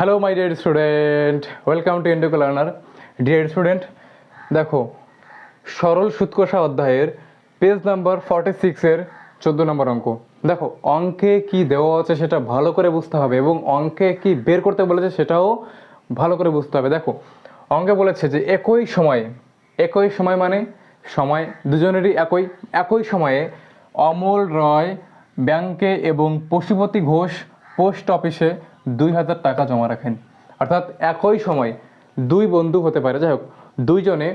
Hello my dear student welcome to Induco learner dear student দেখো, সরল সুৎকষা অধ্যায়ের page number forty সিক্সের চোদ্দ নম্বর অঙ্ক। দেখো, অঙ্কে কি দেওয়া আছে সেটা ভালো করে বুঝতে হবে এবং অঙ্কে কি বের করতে বলেছে সেটাও ভালো করে বুঝতে হবে। দেখো, অঙ্কে বলেছে যে একই সময়ে, একই সময় মানে সময় দুজনেরই একই একই সময়ে অমল রয় ব্যাংকে এবং পশুপতি ঘোষ পোস্ট অফিসে দুই হাজার টাকা জমা রাখেন। অর্থাৎ একই সময় দুই বন্ধু হতে পারে। যাই হোক, দুইজনে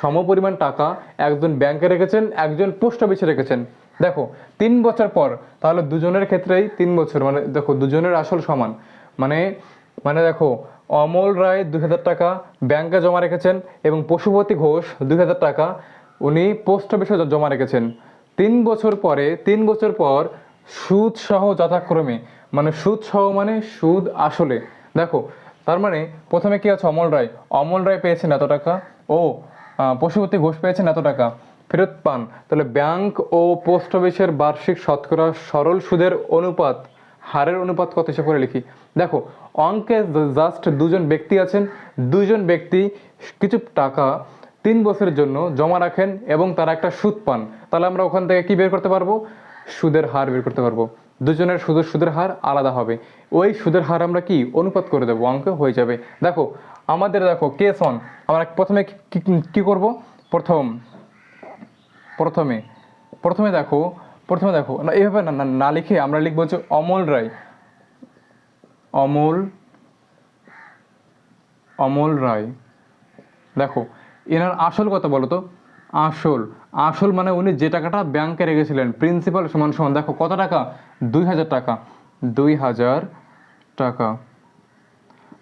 সমপরিমাণ টাকা একজন ব্যাংকে রেখেছেন, একজন পোস্ট অফিসে রেখেছেন। দেখো, তিন বছর পর, তাহলে দুজনের ক্ষেত্রেই তিন বছর মানে দেখো, দুজনের আসল সমান। মানে মানে দেখো, অমল রায় দুই হাজার টাকা, ব্যাংকে জমা রেখেছেন এবং পশুপতি ঘোষ দুই হাজার টাকা, উনি পোস্ট অফিসে জমা রেখেছেন। তিন বছর পরে, তিন বছর পর সুদ সহ যথাক্রমে মানে সুদ সহ মানে সুদ আসলে। দেখো, তার মানে প্রথমে কি আছে? অমল রায়। অমল রায় পেয়েছেন এত টাকা। ও পশুপতি ঘোষ পেয়েছেন এত টাকা। ফেরত পান। তাহলে ব্যাংক ও পোস্ট অফিসের বার্ষিক শতকরা সরল সুদের অনুপাত, হারের অনুপাত কত হিসাব করে লিখি? দেখো অঙ্কে জাস্ট দুজন ব্যক্তি আছেন। দুজন ব্যক্তি কিছু টাকা তিন বছরের জন্য জমা রাখেন এবং তারা একটা সুদ পান। তাহলে আমরা ওখান থেকে কি বের করতে পারব? সুদের হার বের করতে পারব। দুজনের সুদের সুদের হার আলাদা হবে। ওই সুদের হার আমরা কি? অনুপাত করে দেবো, অঙ্ক হয়ে যাবে। দেখো, আমাদের দেখো কেস অন আমরা প্রথমে কি করব? প্রথম, প্রথমে প্রথমে দেখো প্রথমে দেখো, না এইভাবে না, না- না লিখে আমরা লিখব হচ্ছে অমল রায়। অমল অমল রায়। দেখো, এনার আসল কথা বলো তো। আসল আসল মানে উনি যে টাকাটা ব্যাংকে রেখেছিলেন প্রিন্সিপাল সমান সমান, দেখো কত টাকা? দুই হাজার টাকা। দুই হাজার টাকা।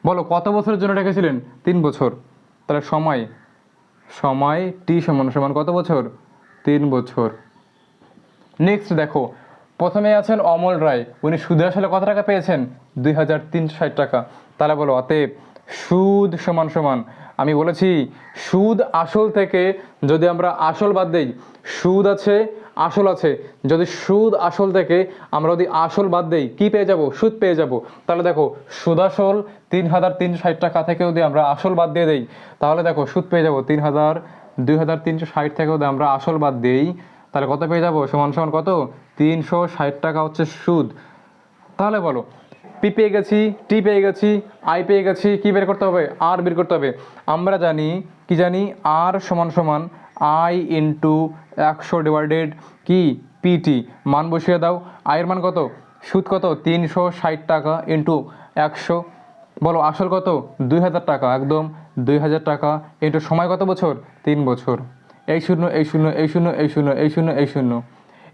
বলো, কত বছরের জন্য রেখেছিলেন? তিন বছর। তাহলে সময়। সময় টি সমান সমান কত বছর? তিন বছর। নেক্সট দেখো, প্রথমে আছেন অমল রায়। উনি সুদে আসলে কত টাকা পেয়েছেন? দুই হাজার তিনশো ষাট টাকা। তাহলে বলো, অতএব সুদ সমান সমান। আমি বলেছি, সুদ আসল থেকে যদি আমরা আসল বাদ দেই, সুদ আছে, আসল আছে। যদি সুদ আসল থেকে আমরা যদি আসল বাদ দেই, কি পেয়ে যাব? সুদ পেয়ে যাব। তাহলে দেখো সুদ আসল তিন হাজার তিনশো ষাট টাকা থেকে যদি আমরা আসল বাদ দিয়ে দেই, তাহলে দেখো, সুদ পেয়ে যাব তিন হাজার দুই হাজার তিনশো ষাট থেকে যদি আমরা আসল বাদ দেই, তাহলে কত পেয়ে যাব? সমান সমান কত? তিনশো ষাট টাকা হচ্ছে সুদ। তাহলে বলো পি পেয়ে গেছি টি পেয়ে গেছি আই পেয়ে গেছি, কি বের করতে হবে? আর বের করতে হবে। আমরা জানি, কি জানি? আর সমান সমান আই ইন্টু একশো ডিভাইডেড কি? পিটি মান বসিয়ে দাও। আয়ের মান কত? সুদ কত? তিনশো ষাট টাকা ইন্টু একশো। বলো, আসল কত? দুই হাজার টাকা, একদম দুই হাজার টাকা ইন্টু সময় কত বছর? তিন বছর। এই শূন্য এই শূন্য এই শূন্য এই শূন্য এই শূন্য এই শূন্য।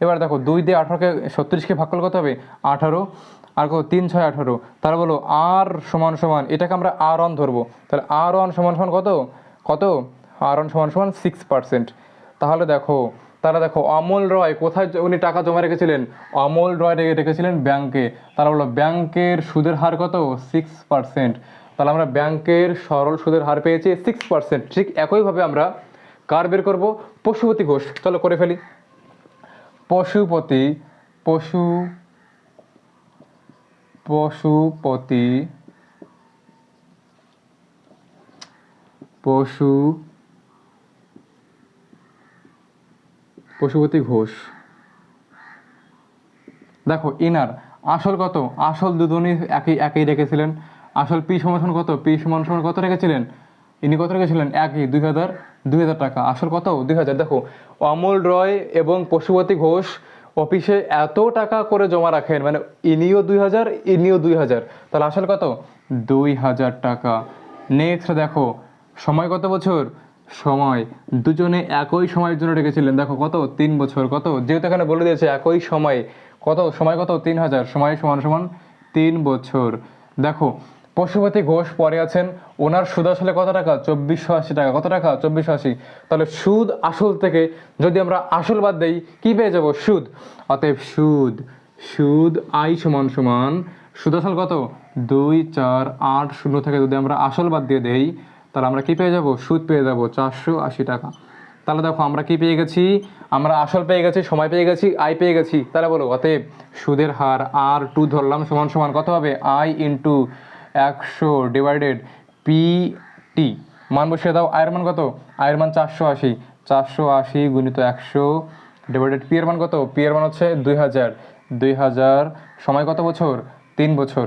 এবার দেখো, দুই দিয়ে আঠারোকে ছত্রিশকে ভাগ করলে কত হবে? আঠারো। আর কত? তিন, ছয়, আঠারো। তারা বলো আর সমান সমান। এটাকে আমরা আর অন ধরবো। তাহলে আর ওয়ান সমান সমান কত? কত? আর ওয়ান সমান সমান সিক্স পার্সেন্ট তাহলে দেখো, তারা দেখো, অমল রয়, কোথায় উনি টাকা জমা রেখেছিলেন? অমল রয় রেখে- রেখেছিলেন ব্যাংকে। তারা বলো ব্যাংকের সুদের হার কত? সিক্স পার্সেন্ট তাহলে আমরা ব্যাংকের সরল সুদের হার পেয়েছি সিক্স পার্সেন্ট ঠিক একইভাবে আমরা কার বের করব? পশুপতি ঘোষ। চলো করে ফেলি। পশুপতি, পশু পশুপতি, পশু, পশুপতি ঘোষ। দেখো, ইনার আসল কত? আসল দুজনই একই একই রেখেছিলেন। আসল পি সমান কত? পি সমান সমান কত রেখেছিলেন? ইনি কত রেখেছিলেন? একই, দুই হাজার দুই হাজার টাকা। আসল কত? দুই হাজার। দেখো, অমল রয় এবং পশুপতি ঘোষ অফিসে এত টাকা করে জমা রাখেন মানে ইনিও দুই হাজার, ইনিও দুই হাজার। তাহলে আসল কত? দুই হাজার টাকা। নেক্সট দেখো, সময় কত বছর? সময়, দুজনে একই সময়ের জন্য রেখেছিলেন। দেখো কত? তিন বছর, কত? যেহেতু এখানে বলে দিয়েছে একই সময়, কত? সময় কত? তিন হাজার। সময় সমান সমান তিন বছর। দেখো পশুপতি ঘোষ পরে আছেন। ওনার সুদ আসলে কত টাকা? চব্বিশশো আশি টাকা। কত টাকা? চব্বিশশো আশি। তাহলে সুদ আসল থেকে যদি আমরা আসল বাদ দেই, কি পেয়ে যাব? সুদ। অতএব সুদ সুদ, আই সমান সমান, সুদ আসল কত? দুই, চার, আট, শূন্য থেকে যদি আমরা আসল বাদ দিয়ে দেই, তাহলে আমরা কি পেয়ে যাব? সুদ পেয়ে যাব চারশো আশি টাকা। তাহলে দেখো, আমরা কি পেয়ে গেছি? আমরা আসল পেয়ে গেছি, সময় পেয়ে গেছি আই পেয়ে গেছি। তাহলে বলো, অতএব সুদের হার আর টু ধরলাম সমান সমান কত হবে? আই ইন্টু একশো ডিভাইডেড পি টি মান বসিয়ে দাও আয়ের মান কত? আয়ের মান চারশো আশি চারশো আশি গুণিত একশো ডিভাইডেড পি এর মান কত? পি এর মান হচ্ছে দুই হাজার দুই হাজার সময় কত বছর? তিন বছর।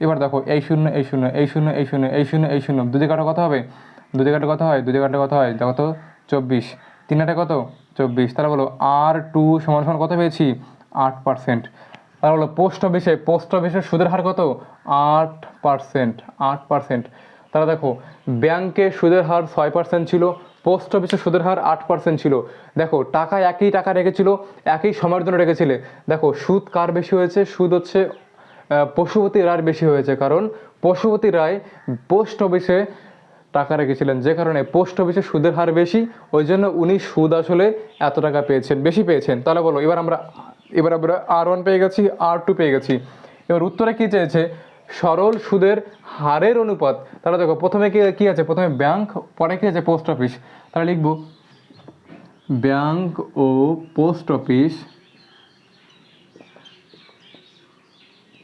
এবার দেখো, এই শূন্য এই শূন্য এই শূন্য এই শূন্য এই শূন্য এই শূন্য দুদি কাটা কত হবে? দুদি কাটা কত হয়? দুদি কাটা কত হয়? দেখো তো, চব্বিশ। তিন আটে কত? চব্বিশ। তাহলে বলো আর টু সমান সমান কত পেয়েছি? আট পার্সেন্ট তাহলে বলো পোস্ট অফিসে, পোস্ট অফিসের সুদের হার কত? আট পার্সেন্ট আট পার্সেন্ট তাহলে দেখো, ব্যাংকে সুদের হার ছয় পার্সেন্ট ছিল, পোস্ট অফিসে সুদের হার আট পার্সেন্ট ছিল। দেখো, টাকা একই টাকা রেখেছিল, একই সময়ের জন্য রেখেছিলে। দেখো, সুদ কার বেশি হয়েছে? সুদ হচ্ছে পশুপতি রায়ের বেশি হয়েছে। কারণ পশুপতি রায় পোস্ট অফিসে টাকা রেখেছিলেন, যে কারণে পোস্ট অফিসে সুদের হার বেশি, ওই জন্য উনি সুদ আসলে এত টাকা পেয়েছেন, বেশি পেয়েছেন। তাহলে বলো, এবার আমরা এবার আমরা আর ওয়ান পেয়ে গেছি আর টু পেয়ে গেছি। এবার উত্তরে কি চেয়েছে সরল সুদের হারের অনুপাত। তাহলে দেখো, প্রথমে কি কি আছে? প্রথমে ব্যাংক পরে কি আছে? পোস্ট অফিস তাহলে লিখব ব্যাংক ও পোস্ট অফিস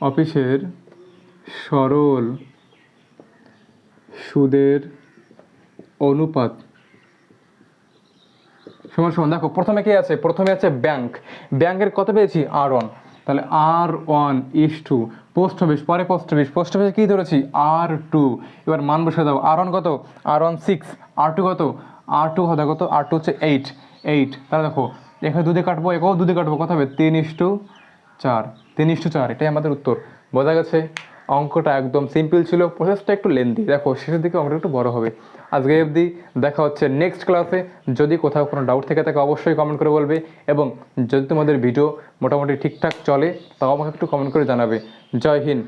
অফিসের সরল সুদের অনুপাত। সমান সমান, দেখো, প্রথমে কি আছে? প্রথমে আছে ব্যাংক। ব্যাংকের কত পেয়েছি? R one. তাহলে R one is two. Post office, পরে পোস্ট অফিস। পোস্ট অফিসে কী ধরেছি? R two. এবার মান বসে দাও। আর ওয়ান কত? R one six. R two কত? আর টু কত কত? আর টু হচ্ছে এইট। এইট। তাহলে দেখো, এখানে দুধে কাটবো এখানেও দুধে কাটবো। কত হবে? তিন ইস টু চার। তিন ইস টু চার। এটাই আমাদের উত্তর। বোঝা গেছে? অঙ্কটা একদম সিম্পল ছিল। প্রসেসটা একটু লেন্দি দেখো, শেষের দিকে অঙ্কটা একটু বড় হবে। আজকে অবধি দেখা হচ্ছে নেক্সট ক্লাসে যদি কোথাও কোনো ডাউট থেকে থাকে, অবশ্যই কমেন্ট করে বলবে। এবং যদি তোমাদের ভিডিও মোটামুটি ঠিকঠাক চলে, তাও আমাকে একটু কমেন্ট করে জানাবে। জয় হিন্দ।